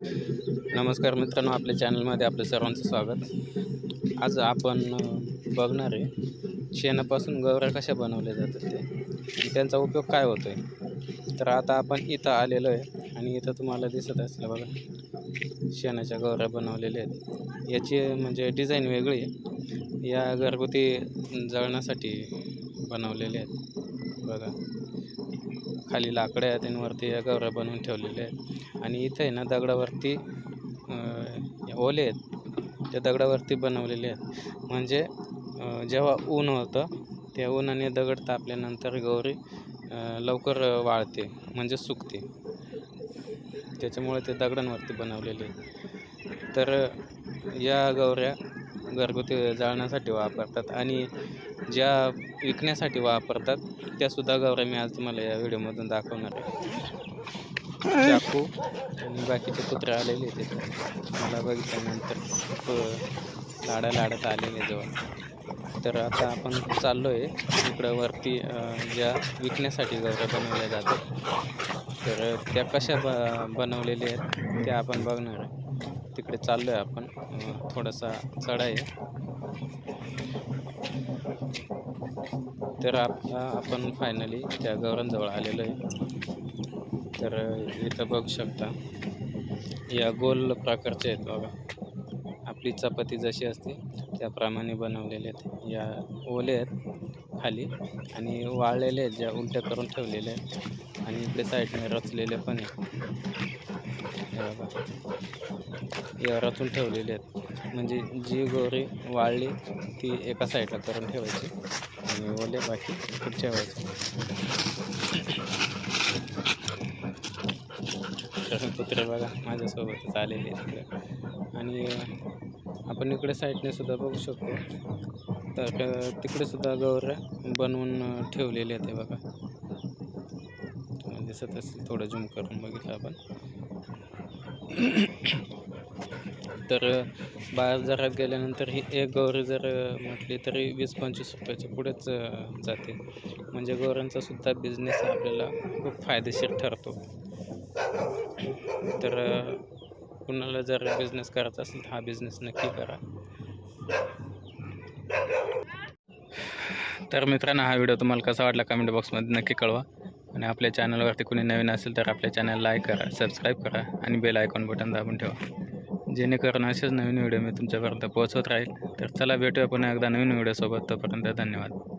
नमस्कार मित्रांनो आपल्या चॅनलमध्ये आपलं सर्वांचं स्वागत. आज आपण बघणार आहे शेणापासून गवऱ्या कशा बनवल्या जातात ते त्यांचा उपयोग काय होतो आहे तर आता आपण इथं आलेलो आहे आणि इथं तुम्हाला दिसत असलं बघा शेणाच्या गवऱ्या बनवलेल्या आहेत. याची म्हणजे डिझाईन वेगळी आहे. या घरगुती जळण्यासाठी बनवलेले आहेत. बघा खाली लाकडं आहेत आणि वरती या गवऱ्या बनवून ठेवलेल्या आहेत. आणि इथं आहे ना दगडावरती ओले आहेत. त्या दगडावरती बनवलेले आहेत. म्हणजे जेव्हा ऊन होतं त्या ऊनाने दगड तापल्यानंतर गौरी लवकर वाळते म्हणजे सुकते. त्याच्यामुळे ते दगडांवरती बनवलेले आहेत. तर या गौऱ्या घरगुती जाळण्यासाठी वापरतात आणि ज्या विकण्यासाठी वापरतात त्यासुद्धा गौऱ्या मी आज तुम्हाला या व्हिडिओमधून दाखवणार आहे. चाकू आणि बाकीचे कुत्रे आलेले आहेत तिथे मला बघितल्यानंतर खूप लाडा लाडत आलेले जवळ. तर आता आपण चाललो आहे इकडं वरती ज्या विकण्यासाठी गौऱ्या बनवल्या जातात. तर त्या कशा ब बनवलेल्या आहेत त्या आपण बघणार आहे. तिकडे चाललो आहे आपण थोडासा चढ आहे. तर आता आपण फायनली त्या गौरांजवळ आलेलो आहे. तर इथं बघू शकता या गोल प्रकारचे आहेत बघा. आपली चपाती जशी असते त्याप्रमाणे बनवलेले आहेत. या ओले आहेत. खाली आणि वाळलेले आहेत ज्या उलट्या करून ठेवलेले आहेत. आणि इकडे साईडने रचलेले पण आहेत. या रचून ठेवलेले आहेत. म्हणजे जी गोरी वाळली ती एका साईडला करून ठेवायची आणि ओले बाकी पुढच्या ठेवायचे कुत्रे बघा माझ्यासोबतच आलेले आहेत आणि आपण इकडे साईडने सुद्धा बघू शकतो. तर तिकडे सुद्धा गौऱ्या बनवून ठेवलेले आहेत बघा. तुम्हाला दिसत असेल थोडं झूम करून बघितलं आपण. तर बाहेर जरात गेल्यानंतर ही एक गौरी जर म्हटली तरी वीस पंचवीस रुपयाच्या पुढेच जाते. म्हणजे गौऱ्यांचा सुद्धा बिझनेस आपल्याला खूप फायदेशीर ठरतो. तर कुणाला जर बिझनेस करायचा असेल तर हा बिझनेस नक्की करा. तर मित्रांनो हा व्हिडिओ तुम्हाला कसा वाटला कमेंट बॉक्समध्ये नक्की कळवा. आणि आपल्या चॅनलवरती कोणी नवीन असेल तर आपल्या चॅनल लाईक करा सबस्क्राईब करा आणि बेल आयकॉन बटन दाबून ठेवा. जेणेकरून असेच नवीन व्हिडिओ मी तुमच्यापर्यंत पोहोचवत राहील. तर चला भेटूया पुन्हा एकदा नवीन व्हिडिओसोबत तोपर्यंत धन्यवाद.